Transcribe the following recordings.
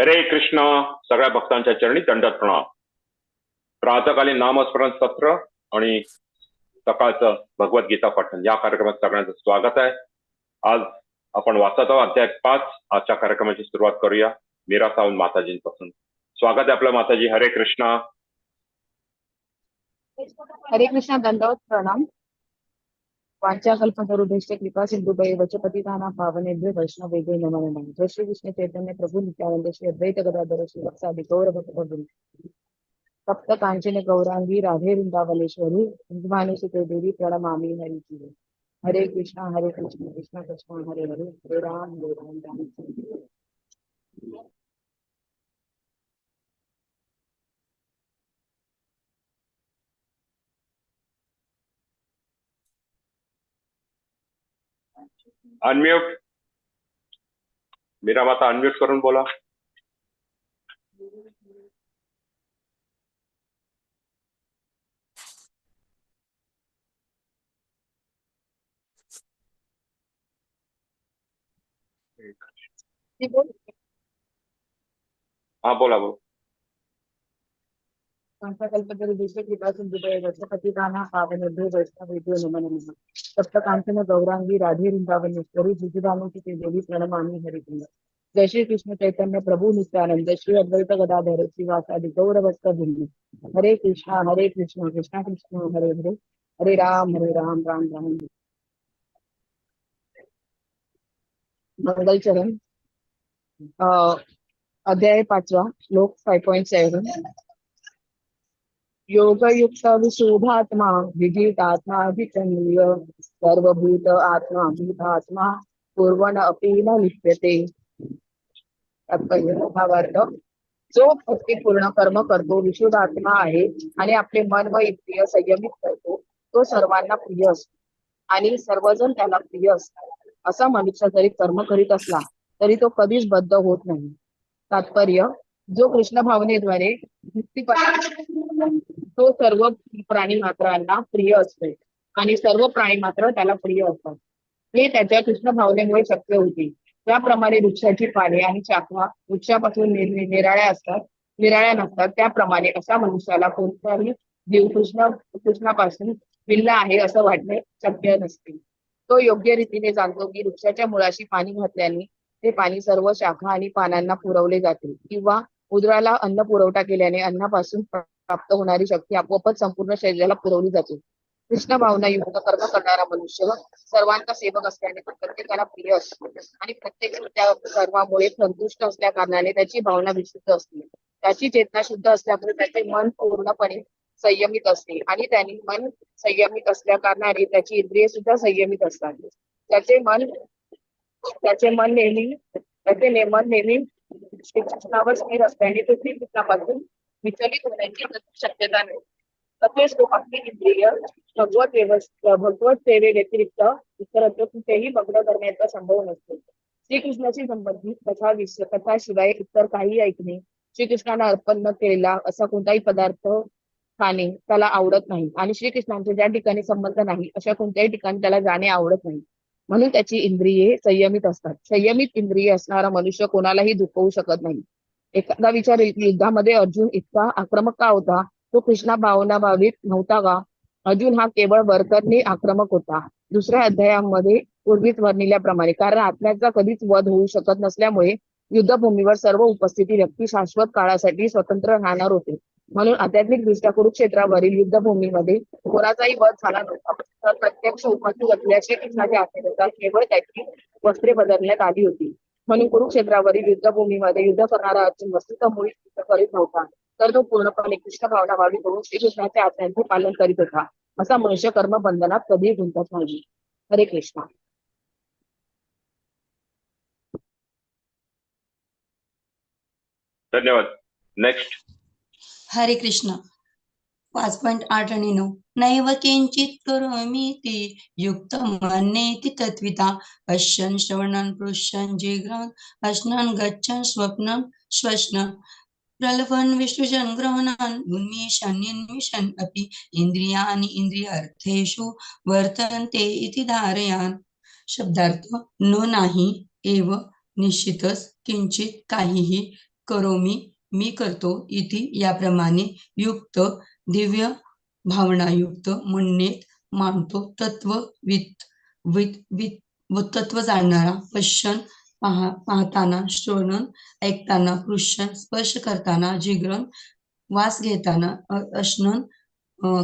हरे कृष्ण सगळ्या भक्तांच्या चरणी दंडत प्रणाम. प्रातकालीन नामस्मरण सत्र आणि सकाळचं भगवद्गीता पठण. या कार्यक्रमात सगळ्यांचं स्वागत आहे. आज आपण वाचत आहोत अध्याय पाच. आजच्या कार्यक्रमाची सुरुवात करूया. मीरा सावंत माताजींपासून. स्वागत आहे आपलं माताजी. हरे कृष्ण. हरे कृष्ण दंडवत प्रणाम. वाच्या कल्पतरुदेश कृपा सिंधुदय वचपती दाना पावनेभ्य वैष्णव नमो नमः जय श्री कृष्ण चैतन्य प्रभु नित्यानंद श्री अद्वैत गदाधर श्रीवासादि गौर भक्त सप्त कांचन गौरांगी राधे वृंदावनेश्वरी इंदुभानु सुते देवी प्रणमामि हरि की हरे कृष्णा हरे कृष्ण कृष्ण कृष्ण हरे हरे हरे राम हरे राम राम अनम्यूट मीरा माता अनम्यूट करून बोला ती बोल. हा बोला बोल कांचन गौरांगी राधे वृंदावनेश्वरी जिजुभानु देवी प्रणमामि हरि जय श्री कृष्ण चैतन्य प्रभु नित्यानंद श्री अद्वैत गदाधर श्रीवासादि गौरवस्त भक्त हरे कृष्णा हरे कृष्ण कृष्णा कृष्ण हरे हरे. हरे राम हरे राम राम राम. हरे. मंगल चरण अं, अध्याय पाचवा श्लोक फाय पॉईंट सेव्हन योगयुक्त विशोभात्मा विजितात्माभिचन्द्रिय सर्वभूत आत्मा भूतात्मा पूर्वण अपि न लिप्यते भावार्थ जो भक्तिपूर्ण कर्म करतो विशुद्ध आत्मा आहे आणि आपले मन व इंद्रिय संयमित करतो तो सर्वांना प्रिय असतो. आणि सर्वजण त्याला प्रिय असतात. असा मनुष्य जरी कर्म करीत असला तरी तो कधीच बद्ध होत नाही. तात्पर्य जो कृष्ण भावनेद्वारे भक्ती तो सर्व प्राणी मात्रांना प्रिय असतो. आणि सर्व प्राणी मात्र त्याला प्रिय असतात. हे त्याच्या कृष्ण भावनेमुळे शक्य होते. त्याप्रमाणे वृक्षाची पाने आणि शाखा वृक्षापासून निर- निराळ्या असतात. निराळ्या नसतात. त्याप्रमाणे असा मनुष्याला कोणताही जीव कृष्ण कृष्णापासून भिन्न आहे असं वाटणे शक्य नसते. तो योग्य रीतीने जाणतो की वृक्षाच्या मुळाशी पाणी घातल्याने ते पाणी सर्व शाखा आणि पानांना पुरवले जाते. किंवा उदराला अन्न पुरवठा केल्याने अन्नापासून प्राप्त होणारी शक्ती आपोआपच संपूर्ण शरीराला पुरवली जाते. कृष्ण भावना युक्त कर्म करणारा मनुष्य सर्वांचा सेवक असल्याने तो प्रत्येकाला प्रिय असतो. आणि प्रत्येक त्या कर्मामुळे संतुष्ट असल्या कारणाने त्याची भावना विशुद्ध असते. त्याची चेतना शुद्ध असल्यामुळे त्याचे मन पूर्णपणे संयमित असते. आणि त्याने मन संयमित असल्या कारणाने त्याची इंद्रिय सुद्धा संयमित असतात. त्याचे मन त्याचे मन नेहमी त्याचे मन नेहमी श्रीकृष्णावर स्थिर असल्याने तो श्रीकृष्णापासून विचलित होण्याची शक्यता नाही. तसेच तो आपली इंद्रिय भगवत व्यवस्था भगवत सेवे व्यतिरिक्त इतरत्र कुठेही मग्न करण्याचा संभव नसतो. श्रीकृष्णाशी संबंधित कथा विषय कथाशिवाय इतर काही ऐकणे श्रीकृष्णाला अर्पण न केलेला असा कोणताही पदार्थ खाणे त्याला आवडत नाही आणि श्रीकृष्णांचे ज्या ठिकाणी संबंध नाही अशा कोणत्याही ठिकाणी त्याला जाणे आवडत नाही. म्हणून त्याची इंद्रिये संयमित असतात. संयमित इंद्रिये असणारा मनुष्य कोणालाही दुखवू शकत नाही. एखादा विचार युद्धामध्ये अर्जुन इतका आक्रमक का होता? तो कृष्णा भावना भावित नव्हता का? अर्जुन हा केवळ वर्तनने आक्रमक होता. दुसऱ्या अध्यायामध्ये पूर्वीच वर्णिल्याप्रमाणे कारण आत्म्याचा कधीच वध होऊ शकत नसल्यामुळे युद्धभूमीवर सर्व उपस्थिती व्यक्ती शाश्वत काळासाठी स्वतंत्र राहणार होते. म्हणून आध्यात्मिक दृष्ट्या कुरुक्षेत्रावरील युद्धभूमीमध्ये कोणाचाही वध झाला नव्हता. तर प्रत्यक्ष उपस्थित असल्याचे कृष्णाच्या केवळ त्याची वस्त्रे बदलण्यात आली होती. म्हणून कुरुक्षेत्रावरील युद्धभूमीमध्ये युद्ध करणारा अर्जुन वस्तुतः युद्ध करीत नव्हता. तर तो पूर्णपणे कृष्ण भावना भावी करून श्रीकृष्णाच्या आज्ञांचे पालन करीत होता. असा मनुष्य कर्म बंधनात कधीही गुंतत नाही. हरे कृष्ण. धन्यवाद. नेक्स्ट हरे कृष्ण. पाच पॉइंट आठ आणि नऊ. नैव किंचित करोमि ती युक्त मन्येति तत्विता पश्यन् श्रवणन पृच्छन् जिघ्रान् अश्नन गच्छन स्वप्नं श्वसन प्रलभन विसृजन् ग्रहणान् उन्मिषन् निन्मिषन् अपि इंद्रिय अर्थेषु वर्तन्ते इति धारयान्। शब्दार्थ न नाही एव निश्चितच किंचित काहीही करोमी मी करतो इति याप्रमाणे युक्त दिव्य भावनायुक्त म्हणणे मानतो तत्व वित वित वित व तत्व जाणणारा पश्चन पाहा पाहताना श्रवण ऐकताना कृष्ण स्पर्श करताना जिग्रण वास घेताना अश्नन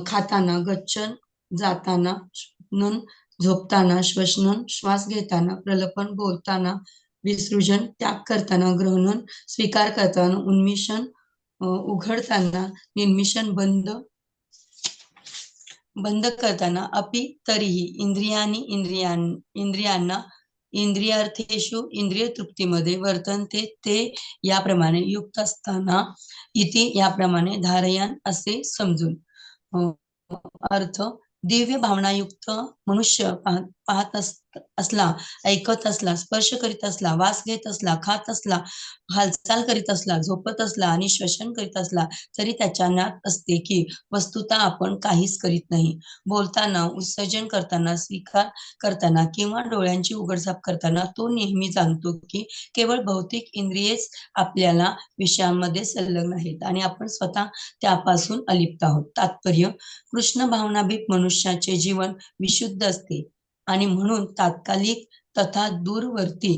खाताना गच्छन जाताना नन झोपताना श्वसन श्वास घेताना प्रलपन बोलताना विसृजन त्याग करताना ग्रहणन स्वीकार करताना उन्मिशन उघडताना निर्मिशन बंद बंद करताना अपि तरीही इंद्रियानी इंद्रियां इंद्रियांना इंद्रियार्थेषु इंद्रिय तृप्तीमध्ये वर्तनते ते याप्रमाणे युक्त असताना इति याप्रमाणे धारयान असे समजून. अर्थ दिव्य भावनायुक्त मनुष्य पाहत असला ऐकत असला स्पर्श करीत असला वास घेत असला खात असला हालचाल करीत असला झोपत असला आणि श्वसन करीत असला तरी त्याच्या ज्ञात असते की वस्तुता आपण काहीच करीत नाही. बोलताना उत्सर्जन करताना स्वीकार करताना किंवा डोळ्यांची उघडझाप करताना तो नेहमी जाणतो की केवळ भौतिक इंद्रियेच आपल्याला विषयांमध्ये संलग्न आहेत आणि आपण स्वतः त्यापासून अलिप्त आहोत. तात्पर्य कृष्ण भावनाभीत मनुष्याचे जीवन विशुद्ध असते. आणि म्हणून तात्कालिक तथा दूरवर्ती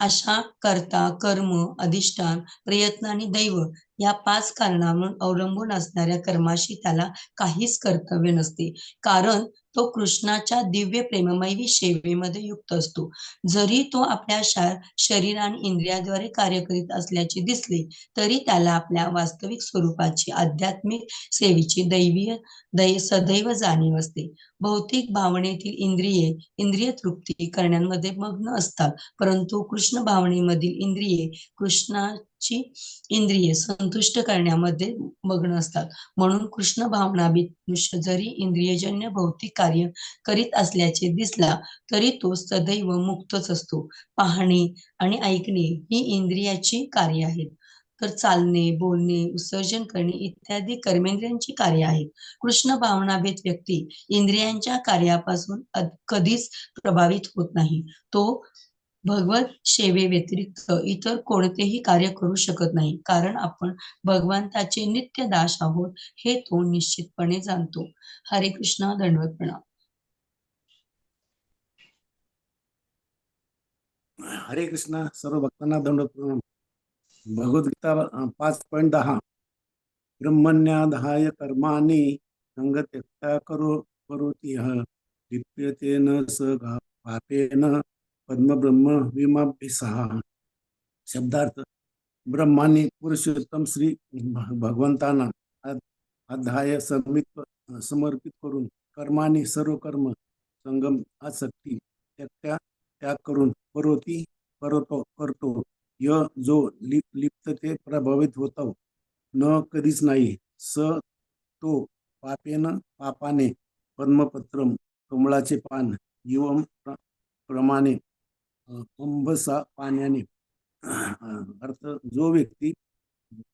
अशा कर्ता कर्म अधिष्ठान प्रयत्न आणि दैव या पाच कारणांवर अवलंबून असणाऱ्या कर्माशी त्याला काहीच कर्तव्य नसते. कारण तो कृष्णाच्या दिव्य प्रेममयी सेवेमध्ये युक्त असतो. जरी तो आपल्या शरीर आणि इंद्रियाद्वारे कार्य करीत असल्याचे दिसले तरी त्याला आपल्या वास्तविक स्वरूपाची आध्यात्मिक सेवेची दैवीय दै सदैव जाणीव असते. भौतिक भावनेतील इंद्रिये इंद्रिय तृप्ती करण्यामध्ये मग्न असतात. परंतु कृष्ण भावनेमधील इंद्रिये कृष्णा ची इंद्रिये संतुष्ट करण्यामध्ये मग्न असतात. म्हणून कृष्ण भावना मनुष्य जरी इंद्रियजन्य भौतिक कार्य करीत असल्याचे दिसला तरी तो सदैव मुक्तच असतो. पाहणे आणि ऐकणे ही इंद्रियाची कार्य आहेत. तर चालणे बोलणे उत्सर्जन करणे इत्यादी कर्मेंद्रियांची कार्य आहेत. कृष्ण भावनाभेद व्यक्ती इंद्रियांच्या कार्यापासून कधीच प्रभावित होत नाही. तो भगवत सेवे व्यतिरिक्त इतर कोणतेही कार्य करू शकत नाही. कारण आपण भगवंताचे नित्य दास आहोत हे तो निश्चितपणे जाणतो. हरे कृष्ण दंडवत प्रणाम. हरे कृष्ण सर्व भक्तांना दंड प्रणाम. भगवद्गीता पाच पॉईंट दहा. ब्रह्मण्याधाय कर्माने संग त्यक्ता करो करोती यः न स पापेन पद्मब्रह्म विमाभिसहा शब्दार्थ ब्रह्माने पुरुषोत्तम श्री भ- भगवंतांना अध्याय समित समर्पित करून कर्माने सर्व कर्म संगम आसक्ती त्याग त्याग करून करोती करतो करतो. य जो लिप लिप्तते प्रभावित होतो न कधीच नाही. स तो पापेन पापाने पद्मपत्रम कमळाचे पान युवम प्र- प्रमाणे अ, अंबसा पाण्याने. अर्थ जो व्यक्ती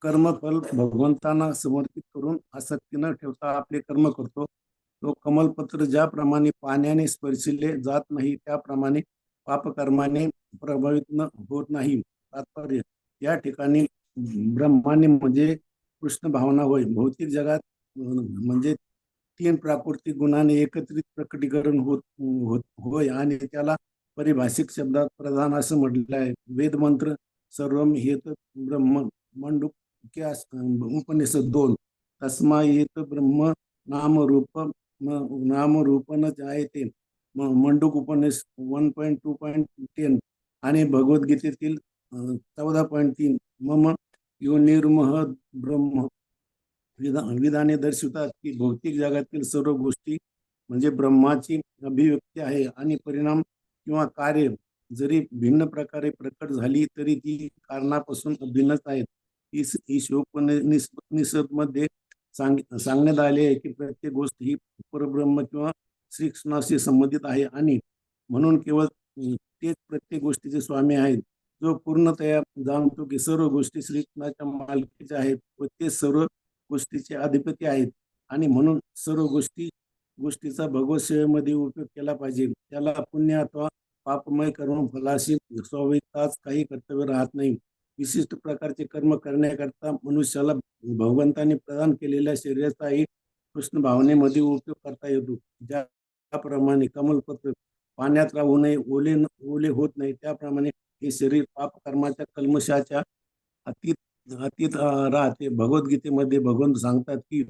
कर्मफल भगवंतांना समर्पित करून आसक्ती न ठेवता आपले कर्म करतो तो कमलपत्र ज्याप्रमाणे पाण्याने स्पर्शिले जात नाही त्याप्रमाणे पापकर्माने प्रभावित न होत नाही. तात्पर्य या ठिकाणी ब्रह्माने म्हणजे कृष्ण भावना होय. भौतिक जगात म्हणजे तीन प्राकृतिक गुणाने एकत्रित प्रकटीकरण होत होत होय आणि त्याला परिभाषिक शब्दात प्रधान असं म्हटलं आहे. वेदमंत्र सर्व येत ब्रह्म मंडुक्या उपनिषद दोन. तस्मा येत ब्रह्म नाम रूप म- नाम रूपन जायते. म- Mandukya Upanishad one point two point ten. आणि भगवद्गीतेतील चौदा पॉईंट तीन. मम योनिर्मह ब्रह्म. विधा विधाने दर्शवतात की भौतिक जगातील सर्व गोष्टी म्हणजे ब्रह्माची अभिव्यक्ती आहे आणि परिणाम किंवा कार्य जरी भिन्न प्रकारे प्रकट झाली तरी ती कारणापासून भिन्नच आहेत. ही ईशोपनिषदमध्ये सांग सांगण्यात आले आहे की प्रत्येक गोष्ट ही परब्रह्म किंवा श्रीकृष्णाशी संबंधित आहे आणि म्हणून केवळ तेच प्रत्येक गोष्टीचे स्वामी आहेत. जो पूर्णतया जाणतो की सर्व गोष्टी श्रीकृष्णाच्या मालकीच्या आहेत व ते सर्व गोष्टीचे अधिपती आहेत आणि म्हणून सर्व गोष्टी गोष्टीचा भगवत सेवेमध्ये उपयोग केला पाहिजे. त्याला पुण्य अथवा पापमय कर्म फलाशी स्वाभाविकताच काही कर्तव्य राहत नाही. विशिष्ट प्रकारचे कर्म करण्याकरता मनुष्याला भगवंताने प्रदान केलेल्या शरीराचाही कृष्ण भावनेमध्ये उपयोग करता येतो. ज्या त्याप्रमाणे कमलपत्र पाण्यात राहू नये ओले न- ओले होत नाही त्याप्रमाणे हे शरीर पाप कर्माच्या कल्मशाच्या अतीत अतीत राहते. भगवद्गीतेमध्ये भगवंत सांगतात की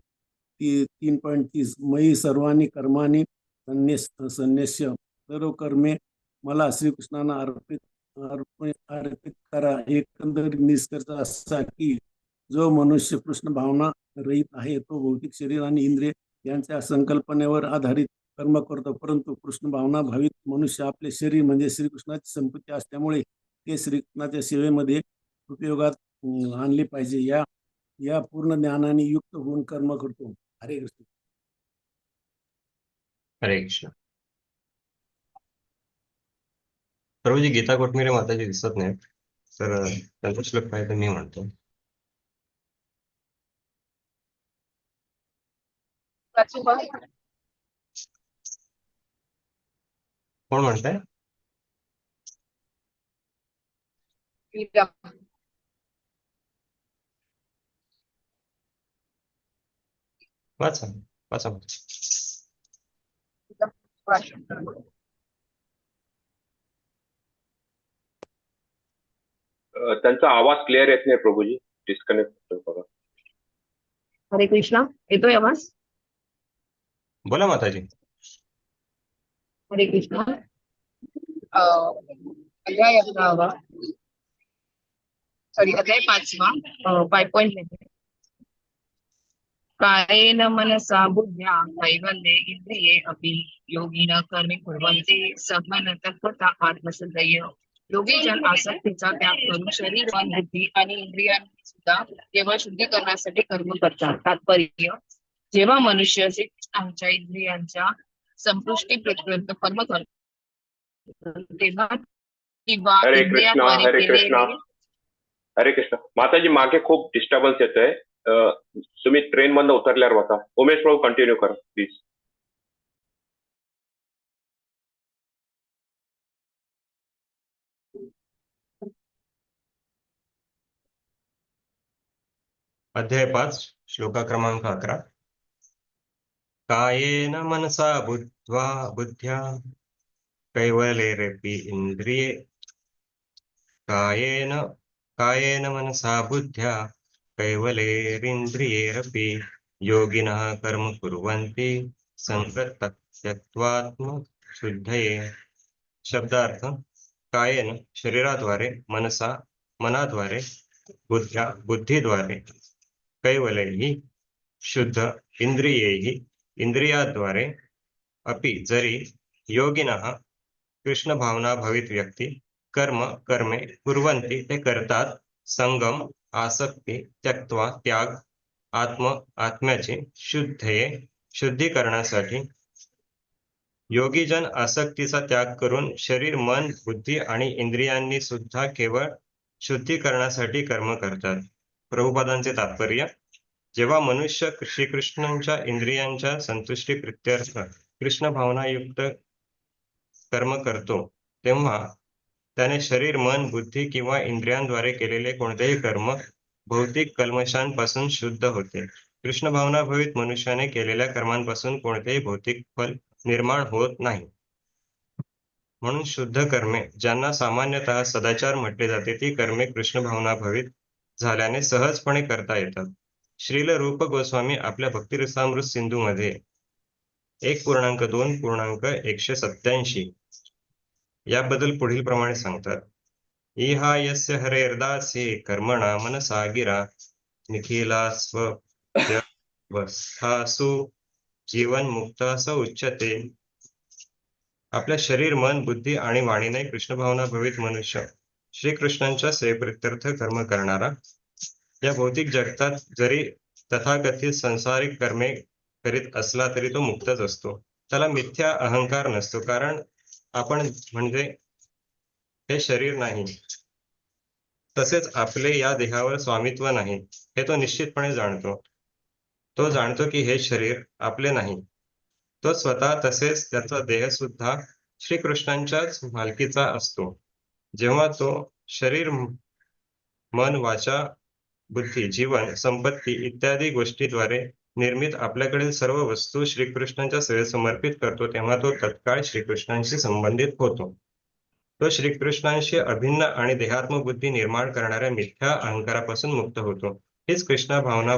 ती तीन पॉईंट तीस. मयी सर्वांनी कर्मानी संन्यास संन्यास्य. सर्व कर्मे मला श्रीकृष्णांना अर्पित अर्पि- अर्पित करा. एकंदरीत निष्कर्ष असा की जो मनुष्य कृष्ण भावना रहित आहे तो भौतिक शरीर आणि इंद्रिय यांच्या संकल्पनेवर आधारित कर्म करतो. परंतु कृष्ण भावना भावित मनुष्य आपले शरीर म्हणजे श्रीकृष्णाची संपत्ती असल्यामुळे ते श्रीकृष्णाच्या सेवेमध्ये उपयोगात आणले पाहिजे. या या पूर्ण ज्ञानाने युक्त होऊन कर्म करतो. हरे कृष्ण हरे कृष्ण. प्रभूजी गीता कोटमिरे माताजी दिसत नाहीत तर त्यांचा श्लोक काय तर मी म्हणतो. कोण म्हणताय? वाचा वाचा अ, त्यांचा आवाज़ क्लिअर येत नाही प्रभूजी डिस्कनेक्ट बघा हरे कृष्णा येतोय आवाज़ बोला माताजी हरे कृष्णा अं, अध्याय सॉरी अध्याय पाचवा फाय पॉईंट कायेन मनसा बुद्ध्या कैवल्ये इंद्रिये अपि योगिन कर्मे कुर्वन्ति सगमन तत्वता आत्मसंधय योगी जन आसक्तीचा त्याग करून शरीर मन बुद्धी आणि इंद्रियांनी सुद्धा केवळ शुद्धीकरणासाठी कर्म करतात. तात्पर्य जेव्हा मनुष्य श्रीकृष्णांच्या इंद्रियांच्या संपुष्टीपर्यंत कर्म करतो तेव्हा किंवा हरे कृष्णा हरे कृष्णा. केलेले हरे कृष्ण. माताजी मागे खूप डिस्टर्बन्स येतोय. तुम्ही ट्रेन मधनं उतरल्यावर बघा. उमेश भाऊ कंटिन्यू करा प्लीज अध्याय पाच श्लोका क्रमांक अकरा. कायेन मनसा बुद्ध्वा बुद्ध्या कैवलेरपि इंद्रिये. कायेन कायेन मनसा बुद्ध्या कैवलेरिन्द्रियेरपि योगिनः कर्म कुर्वन्ति। शुद्धये शब्दार्थ कायेन शरीराद्वारे मनसा मनाद्वारे बुद्ध्या बुद्धीद्वारे कैवलैः शुद्ध इंद्रियैः इंद्रियाद्वारे अपि जरी योगिनः कृष्णभावना भवित व्यक्ती कर्म कर्मे कुर्वन्ति ते करतात संगम आसक्ती त्यक्त्वा त्याग आत्म आत्म्याचे शुद्धये शुद्धीकरणासाठी योगीजन आसक्तीचा त्याग करून शरीर मन बुद्धी आणि इंद्रियांनी सुद्धा केवळ शुद्धीकरणासाठी कर्म करतात. प्रभुपादांचे तात्पर्य जेव्हा मनुष्य श्रीकृष्णांच्या इंद्रियांच्या संतुष्टी कृत्यर्थ कृष्ण भावनायुक्त कर्म करतो तेव्हा त्याने शरीर मन बुद्धी किंवा इंद्रियांद्वारे केलेले कोणतेही कर्म भौतिक कल्मशांपासून शुद्ध होते. कृष्ण भावना भवित मनुष्याने केलेल्या कर्मांपासून कोणतेही भौतिक फल निर्माण होत नाही. म्हणून शुद्ध कर्मे ज्यांना सामान्यतः सदाचार म्हटले जाते ती कर्मे कृष्ण भावना भवित झाल्याने सहजपणे करता येतात. श्रील रूप गोस्वामी आपल्या भक्तिरसामृत सिंधूमध्ये एक पूर्णांक दोन पूर्णांक एकशे सत्याऐंशी याबद्दल पुढील प्रमाणे सांगतात. इहा यस्य हरेर्दासे कर्मणा मनसा गिरा निखिला स्वस्थासु जीवन मुक्त असं उच्चते आपल्या शरीर मन बुद्धी आणि वाणीने कृष्ण भावना भवित मनुष्य श्रीकृष्णांच्या सेवेप्रित्यर्थ कर्म करणारा. या भौतिक जगतात जरी तथाकथित संसारिक कर्मे करीत असला तरी तो मुक्तच असतो. त्याला मिथ्या अहंकार नसतो कारण आपण म्हणजे हे शरीर नाही तसेच आपले या देहावर स्वामित्व नाही हे तो निश्चितपणे जाणतो. तो जाणतो की हे शरीर आपले नाही. तो स्वतः तसेच त्याचा देह सुद्धा श्रीकृष्णांच्याच मालकीचा असतो. जेव्हा तो शरीर मन वाचा बुद्धी जीवन संपत्ती इत्यादी गोष्टीद्वारे निर्मित आपल्याकडील सर्व वस्तू श्रीकृष्णांच्या सेवेत समर्पित करतो तेव्हा तो तत्काळ श्रीकृष्णांशी संबंधित होतो. तो श्रीकृष्णांशी अभिन्न आणि देहात्म बुद्धी निर्माण करणाऱ्या मिथ्या अहंकारापासून मुक्त होतो. हीच कृष्ण भावना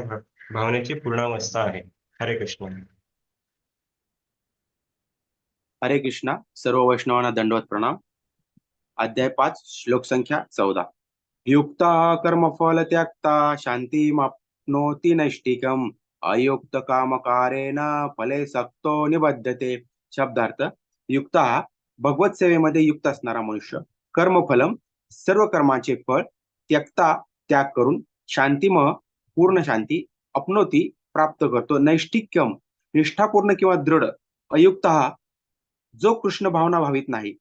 भावनेची पूर्णावस्था आहे. हरे कृष्ण. हरे कृष्णा. सर्व वैष्णवांना दंडवत प्रणाम. अध्याय पाच श्लोक संख्या चौदा. युक्ता कर्मफल त्यागता शांती माप्नोती नैष्टिकम अयुक्त कामकारेण फले सक्तो निबद्धते शब्दार्थ युक्त हा भगवत सेवेमध्ये युक्त असणारा मनुष्य. कर्मफलम सर्व कर्माचे फळ त्यक्ता त्याग करून शांतीमह पूर्ण शांती अपनोती प्राप्त करतो. नैष्टिक्यम निष्ठापूर्ण किंवा दृढ अयुक्त हा जो कृष्ण भावना भावित नाही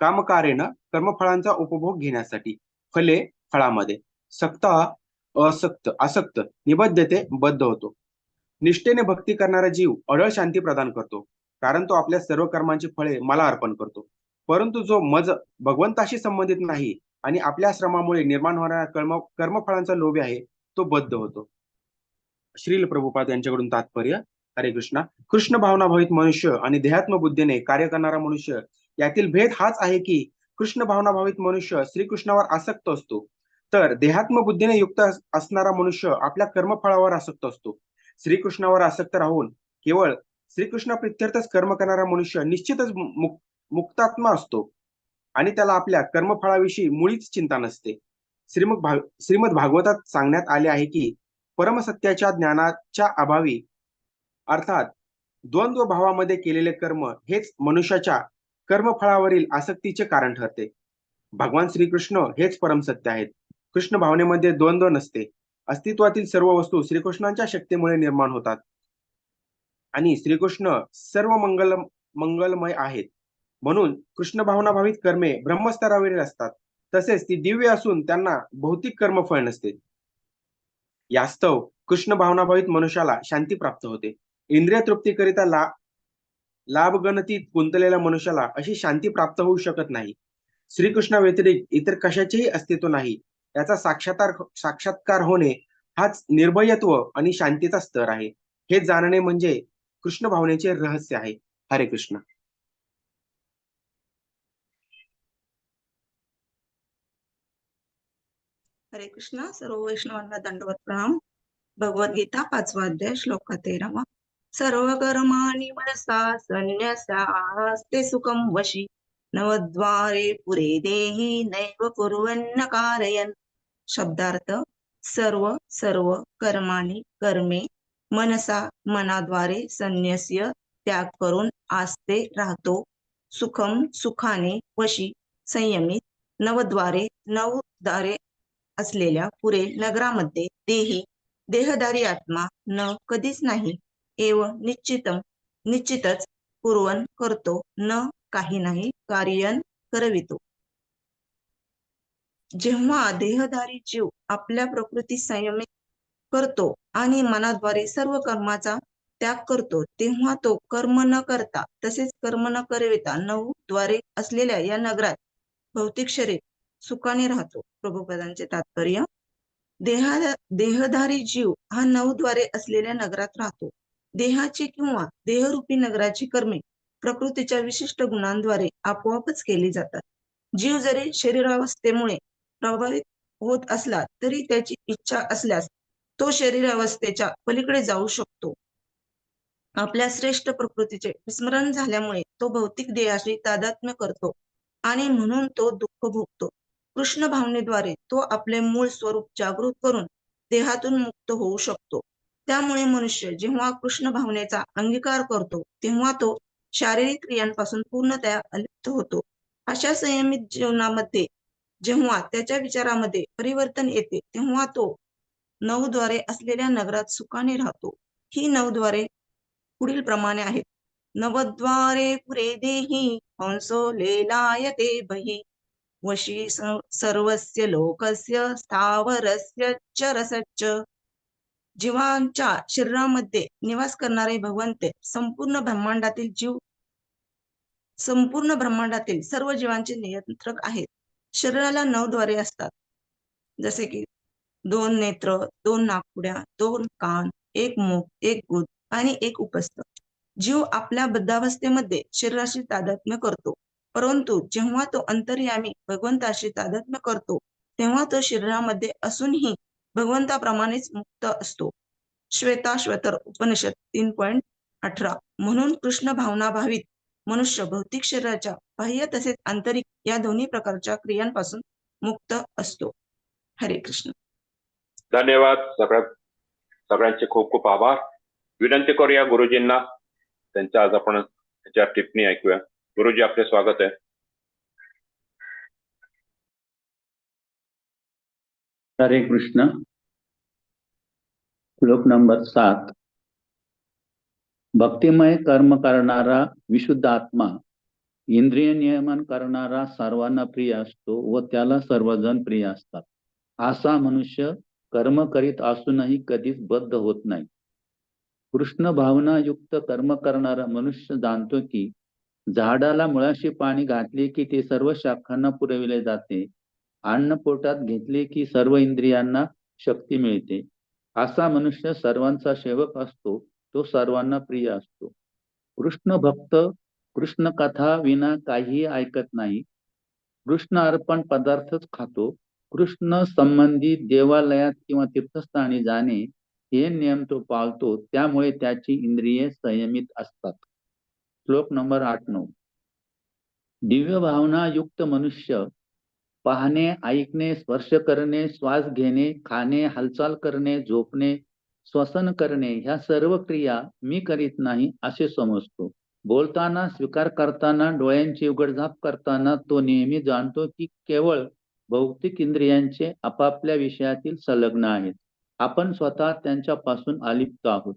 कामकारेन कर्मफळांचा उपभोग घेण्यासाठी फले फळामध्ये सक्त असक्त असक्त निबद्धते बद्ध होतो. निष्ठेने भक्ती करणारा जीव अडळ शांती प्रदान करतो. कारण तो आपल्या सर्व कर्मांची फळे मला अर्पण करतो. परंतु जो मज भगवंताशी संबंधित नाही आणि आपल्या श्रमामुळे निर्माण होणाऱ्या कर्म कर्मफळांचा लोभ आहे तो बद्ध होतो. श्रील प्रभुपाद यांच्याकडून तात्पर्य हरे कृष्णा कृष्ण भावना भावित मनुष्य आणि देहात्म बुद्धीने कार्य करणारा मनुष्य यातील भेद हाच आहे की कृष्ण भावना भावित मनुष्य श्रीकृष्णावर आसक्त असतो. तर देहात्म बुद्धीने युक्त असणारा मनुष्य आपल्या कर्मफळावर आसक्त असतो. श्रीकृष्णावर आसक्त राहून केवळ श्रीकृष्ण प्रित्यर्थच कर्म करणारा मनुष्य निश्चितच मुक- मुक्तात्मा असतो. आणि त्याला आपल्या कर्मफळाविषयी मुळीच चिंता नसते. श्रीमद भाग श्रीमद भागवतात सांगण्यात आले आहे की परमसत्याच्या ज्ञानाच्या अभावी अर्थात द्वंद्व भावामध्ये केलेले कर्म हेच मनुष्याच्या कर्मफळावरील आसक्तीचे कारण ठरते. भगवान श्रीकृष्ण हेच परमसत्य आहेत. कृष्ण भावनेमध्ये द्वंद्व नसते. अस्तित्वातील सर्व वस्तू श्रीकृष्णांच्या शक्तीमुळे निर्माण होतात. आणि श्रीकृष्ण सर्व मंगल मंगलमय आहेत. म्हणून कृष्ण भावना भावित कर्मे ब्रह्मस्तरावरील असतात. तसेच ती दिव्य असून त्यांना भौतिक कर्मफळ नसते. यास्तव कृष्ण भावनाभावित मनुष्याला शांती प्राप्त होते. इंद्रिय तृप्तीकरिता ला लाभगणतीत गुंतलेल्या मनुष्याला अशी शांती प्राप्त होऊ शकत नाही. श्रीकृष्णा व्यतिरिक्त इतर कशाचेही अस्तित्व नाही. याचा साक्षात्कार हो- साक्षात्कार होणे हाच निर्भयत्व आणि शांतीचा स्तर आहे. हे जाणणे म्हणजे कृष्ण भावनेचे रहस्य आहे. हरे कृष्ण. हरे कृष्ण. सर्व वैष्णवांना दंडवत प्रणाम. भगवद्गीता पाचवा अध्याय श्लोक तेरावा. सर्व कर्माणी मनसा संन्यस्यास्ते सुखम वशी. नवद्वारे पुरे देही नैव कुर्वन्न कारयन. शब्दार्थ सर्व सर्व कर्माणी कर्मे मनसा मनाद्वारे संन्यस्य त्याग करून आस्ते राहतो. सुखम सुखाने वशी संयमित नवद्वारे नऊ असलेल्या पुरे नगरामध्ये देही देहदारी आत्मा न कधीच नाही. एव निश्चितम निश्चितच पूर्वन करतो न काही नाही कार्यन करवितो. जेव्हा देहधारी जीव आपल्या प्रकृती संयमित करतो आणि मनाद्वारे सर्व कर्माचा त्याग करतो तेव्हा तो कर्म न करता तसेच कर्म न करविता नऊ द्वारे असलेल्या या नगरात भौतिक शरीर सुखाने राहतो. प्रभुपदांचे तात्पर्य देहा देहधारी जीव हा नऊ द्वारे असलेल्या नगरात राहतो. देहाची किंवा देहरूपी नगराची कर्मे प्रकृतीच्या विशिष्ट गुणांद्वारे आपोआपच केली जातात. जीव जरी शरीरावस्थेमुळे प्रभावित होत असला तरी त्याची इच्छा असल्यास तो शरीरावस्थेच्या पलीकडे जाऊ शकतो. आपल्या श्रेष्ठ प्रकृतीचे विस्मरण झाल्यामुळे तो भौतिक देहाशी तादात्म्य करतो आणि म्हणून तो दुःख भोगतो. कृष्ण भावनेद्वारे तो आपले मूळ स्वरूप जागृत करून देहातून मुक्त होऊ शकतो. त्यामुळे मनुष्य जेव्हा कृष्ण भावनेचा अंगीकार करतो तेव्हा तो शारीरिक क्रियांपासून पूर्णतया अलिप्त होतो. अशा संयमित जीवनामध्ये जेव्हा त्याच्या विचारामध्ये परिवर्तन येते तेव्हा तो नऊद्वारे असलेल्या नगरात सुखाने राहतो. ही नऊद्वारे पुढील प्रमाणे आहेत. नवद्वारे पुरे देही हंसो लेलायते बही. वशी सर्वस्य लोकस्य स्थावरस्य चरसच्च जीवांच्या शरीरामध्ये निवास करणारे भगवंते संपूर्ण ब्रह्मांडातील जीव संपूर्ण ब्रह्मांडातील सर्व जीवांचे नियंत्रक आहेत. शरीराला नऊ द्वारे असतात. जसे की दोन नेत्र दोन नाकपुड्या दोन कान एक मुख एक गुद आणि एक उपस्थ. जीव आपल्या बद्धावस्थेमध्ये शरीराशी तादात्म्य करतो. परंतु जेव्हा तो अंतर्यामी भगवंताशी तादात्म्य करतो तेव्हा तो शरीरामध्ये असूनही भगवंताप्रमाणेच मुक्त असतो. श्वेताश्वतर उपनिषद तीन पॉईंट अठरा. म्हणून कृष्ण भावना भावित मनुष्य भौतिक शरीराच्या बाह्य तसेच आंतरिक या दोन्ही प्रकारच्या क्रियांपासून मुक्त असतो. हरे कृष्ण. धन्यवाद. सगळ्या सगळ्यांचे खूप खूप आभार. विनंती करूया गुरुजींना. त्यांच्या आज आपण त्याच्या टिप्पणी ऐकूया. गुरुजी आपले स्वागत आहे. हरे कृष्ण. श्लोक नंबर सात. भक्तिमय कर्म करणारा विशुद्ध आत्मा इंद्रिय नियमन करणारा सर्वांना प्रिय असतो व त्याला सर्वजण प्रिय असतात. असा मनुष्य कर्म करीत असूनही कधीच बद्ध होत नाही. कृष्ण भावना युक्त कर्म करणारा मनुष्य जाणतो की झाडाला मुळाशी पाणी घातले की ते सर्व शाखांना पुरविले जाते. अन्न पोटात घेतले की सर्व इंद्रियांना शक्ती मिळते. असा मनुष्य सर्वांचा सेवक असतो तो सर्वांना प्रिय असतो. कृष्ण भक्त कृष्ण कथा विना काहीही ऐकत नाही. कृष्ण अर्पण पदार्थच खातो. कृष्ण संबंधी देवालयात किंवा तीर्थस्थानी जाणे हे नियम तो पाळतो त्यामुळे त्याची इंद्रिये संयमित असतात. श्लोक नंबर आठ नऊ. दिव्य भावना युक्त मनुष्य पाहणे ऐकणे स्पर्श करणे श्वास घेणे खाणे हालचाल करणे झोपणे श्वसन करणे ह्या सर्व क्रिया मी करीत नाही असे समजतो. बोलताना स्वीकार करताना डोळ्यांची उघडझाप करताना तो नेहमी जाणतो की केवळ भौतिक इंद्रियांचे आपापल्या विषयातील संलग्न आहेत. आपण स्वतः त्यांच्यापासून अलिप्त आहोत.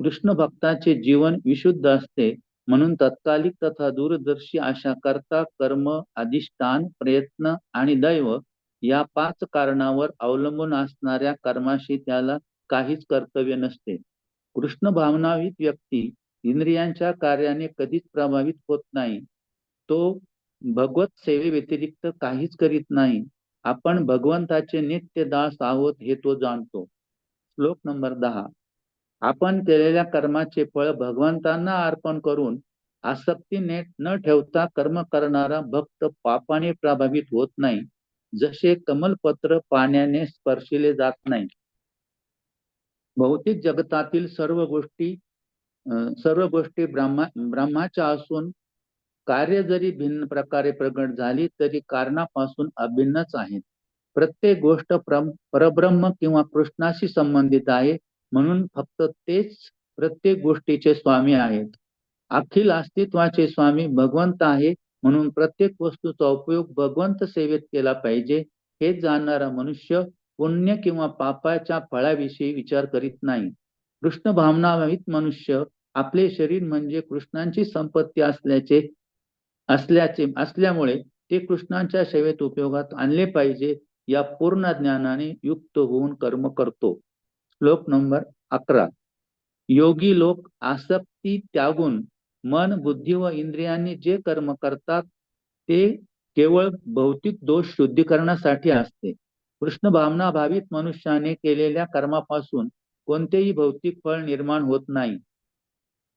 कृष्ण भक्ताचे जीवन विशुद्ध असते म्हणून तत्कालिक तथा दूरदर्शी अशा कर्ता कर्म अधिष्ठान प्रयत्न आणि दैव या पाच कारणावर अवलंबून असणाऱ्या कर्माशी त्याला काहीच कर्तव्य नसते. कृष्ण भावनावीत व्यक्ती इंद्रियांच्या कार्याने कधीच प्रभावित होत नाही. तो भगवत सेवे व्यतिरिक्त काहीच करीत नाही. आपण भगवंताचे नित्य दास आहोत हे तो जाणतो. श्लोक नंबर दहा. आपण केलेल्या कर्माचे फळ भगवंतांना अर्पण करून आसक्तीने न ठेवता कर्म करणारा भक्त पापाने प्रभावित होत नाही जसे कमलपत्र पाण्याने स्पर्शिले जात नाही. भौतिक जगतातील सर्व गोष्टी अं, सर्व गोष्टी ब्रह्मा ब्रह्माच्या असून कार्य जरी भिन्न प्रकारे प्रगट झाली तरी कारणापासून अभिन्नच आहेत. प्रत्येक गोष्ट परब्रह्म किंवा कृष्णाशी संबंधित आहे म्हणून फक्त तेच प्रत्येक गोष्टीचे स्वामी आहेत. अखिल अस्तित्वाचे स्वामी भगवंत आहे म्हणून प्रत्येक वस्तूचा उपयोग भगवंत सेवेत केला पाहिजे हे जाणणारा मनुष्य पुण्य किंवा पापाच्या फळाविषयी विचार करीत नाही. कृष्ण भावनावित मनुष्य आपले शरीर म्हणजे कृष्णांची संपत्ती असल्याचे असल्याचे असल्यामुळे ते कृष्णांच्या सेवेत उपयोगात आणले पाहिजे या पूर्ण ज्ञानाने युक्त होऊन कर्म करतो. श्लोक नंबर अकरा. योगी लोक आसक्ती त्यागून मन बुद्धी व इंद्रियांनी जे कर्म करतात ते केवळ भौतिक दोष शुद्धीकरणासाठी असते. कृष्ण भावना भावित मनुष्याने केलेल्या कर्मापासून कोणतेही भौतिक फळ निर्माण होत नाही.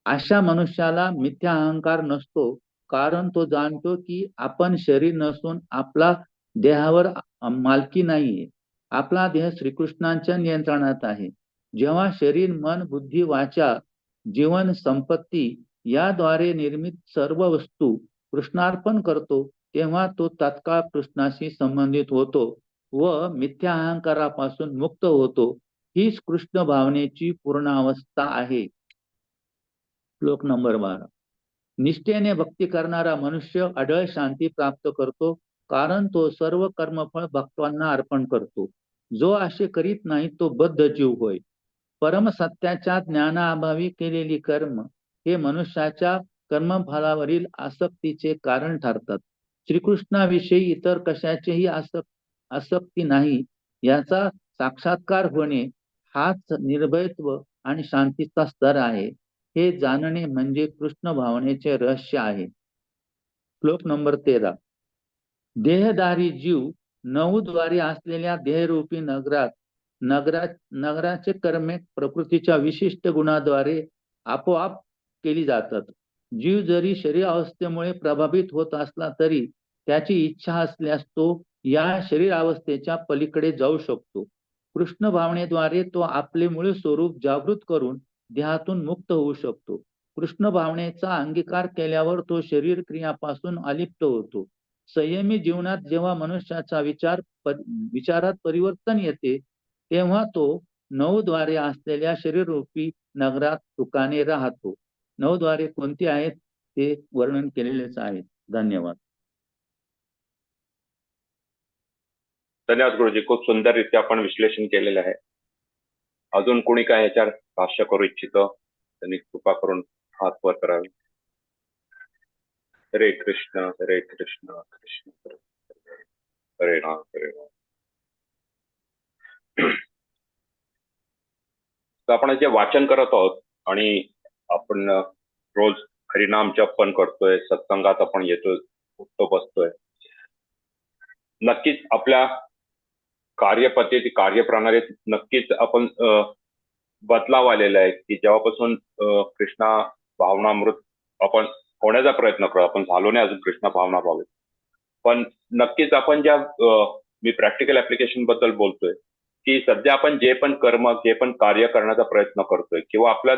अशा मनुष्याला मिथ्या अहंकार नसतो कारण तो जाणतो की आपण शरीर नसून आपला देहावर मालकी नाहीये. आपला देह श्रीकृष्णांच्या नियंत्रणात आहे. जेव्हा शरीर मन बुद्धी वाचा जीवन संपत्ती याद्वारे निर्मित सर्व वस्तू कृष्णार्पण करतो तेव्हा तो तत्काळ कृष्णाशी संबंधित होतो व मिथ्या अहंकारापासून मुक्त होतो. हीच कृष्ण भावनेची पूर्णावस्था आहे. श्लोक नंबर बारा. निष्ठेने भक्ती करणारा मनुष्य अढळ शांती प्राप्त करतो कारण तो सर्व कर्मफळ भक्तांना अर्पण करतो. जो असे करीत नाही तो बद्ध जीव होय. परमसत्याच्या ज्ञानाअभावी केलेली कर्म हे मनुष्याच्या कर्मफलावरील आसक्तीचे कारण ठरतात. श्रीकृष्णाविषयी इतर कशाचेही आसक आसक्ती नाही याचा साक्षात्कार होणे हाच निर्भयत्व आणि शांतीचा स्तर आहे. हे जाणणे म्हणजे कृष्ण भावनेचे रहस्य आहे. श्लोक नंबर तेरा. देहधारी जीव नऊ द्वारे असलेल्या देहरूपी नगरात नगरा नगराचे कर्मे प्रकृतीच्या विशिष्ट गुणाद्वारे आपोआप केली जातात. जीव जरी शरीर अवस्थेमुळे प्रभावित होत असला तरी त्याची इच्छा असल्यास तो या शरीर अवस्थेच्या पलीकडे जाऊ शकतो. कृष्ण भावनेद्वारे तो आपले मूळ स्वरूप जागृत करून देहातून मुक्त होऊ शकतो. कृष्ण भावनेचा अंगीकार केल्यावर तो शरीर क्रियापासून अलिप्त होतो. संयमी जीवनात जेव्हा मनुष्याचा विचार विचारात परिवर्तन येते तेव्हा तो नऊद्वारे असलेल्या शरीररूपी नगरात सुखाने राहतो. नऊद्वारे कोणती आहेत? ते वर्णन केलेलेच आहे. धन्यवाद. धन्यवाद गुरुजी. खूप सुंदररित्या आपण विश्लेषण केलेलं आहे. अजून कोणी काय याच्यावर भाष्य करू इच्छितो? त्यांनी कृपा करून हात वर करावे. हरे कृष्ण हरे कृष्ण कृष्ण हरे राम हरे राम. तर आपण जे वाचन करत आहोत आणि आपण रोज हरिनाम जप पण करतोय सत्संगात आपण येतोय उठतो बसतोय. नक्कीच आपल्या कार्यपद्धती कार्यप्रणालीत नक्कीच आपण बदलाव आलेला आहे की जेव्हापासून कृष्णा भावनामृत आपण होण्याचा प्रयत्न करू. आपण झालो नाही अजून कृष्णा भावना भावित पण नक्कीच आपण ज्या मी प्रॅक्टिकल ऍप्लिकेशनबद्दल बोलतोय की सध्या आपण जे पण कर्म जे पण कार्य करण्याचा प्रयत्न करतोय किंवा आपल्या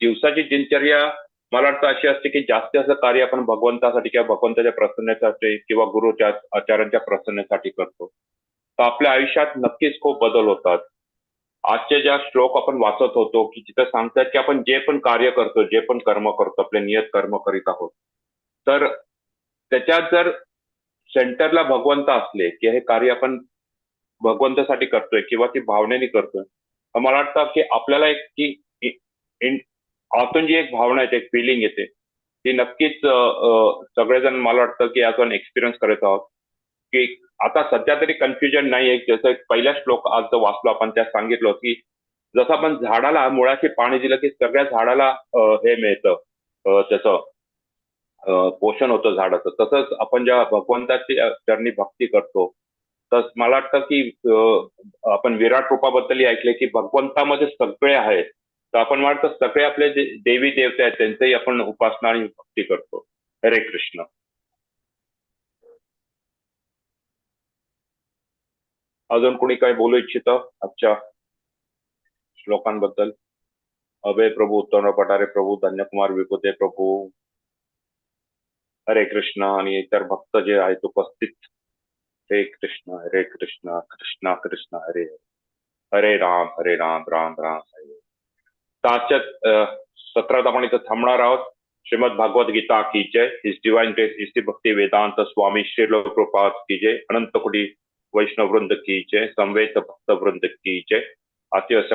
दिवसाची दिनचर्या मला वाटतं अशी असते की जास्त जास्त कार्य आपण भगवंतासाठी किंवा भगवंताच्या प्रसन्नतेसाठी किंवा गुरुच्या आचार्यांच्या प्रसन्नतेसाठी करतो. तर आपल्या आयुष्यात नक्कीच खूप बदल होतात. आजचे ज्या श्लोक आपण वाचत होतो की जिथं सांगतात की आपण जे पण कार्य करतो जे पण कर्म करतो आपले नियत कर्म करीत आहोत. तर त्याच्यात जर सेंटरला भगवंत असले की हे कार्य आपण भगवंतासाठी करतोय किंवा ती भावनेने करतोय तर मला वाटतं की आपल्याला एक की आतून जी एक भावना येते एक फिलिंग येते ती नक्कीच सगळेजण मला वाटतं की यातून एक्सपिरियन्स करत आहोत. की आता सध्या तरी कन्फ्युजन नाही आहे जसं पहिला श्लोक आज जो वाचलो आपण त्यात सांगितलं की जसं आपण झाडाला मुळाशी पाणी दिलं की सगळ्या झाडाला हे मिळतं. त्याचं पोषण होतं झाडाचं. तसंच आपण ज्या भगवंताची चरणी भक्ती करतो तर मला वाटतं की आपण विराट रूपाबद्दलही ऐकले की भगवंतामध्ये सगळे आहेत. तर आपण वाटतं सगळे आपले जे देवी देवते आहेत त्यांचंही आपण उपासना आणि भक्ती करतो. हरे कृष्ण. अजून कोणी काही बोलू इच्छितं? आजच्या श्लोकांबद्दल. अभय प्रभू, उत्तम पटारे प्रभू, धन्यकुमार विभूते प्रभू. हरे कृष्ण आणि इतर भक्त जे आहेत उपस्थित. हरे कृष्ण हरे कृष्ण कृष्ण कृष्ण, हरे. हरे. राम हरे राम राम राम, हरे. आजच्या सत्रात आपण इथं थांबणार आहोत. श्रीमद भागवत गीता की जय. हिज डिवाइन ग्रेस इसी भक्ती वेदांत स्वामी श्रील कृपात की जय. अनंत कोटी वैष्णव वृंद की जय संवेद भक्त वृंद की जय. अति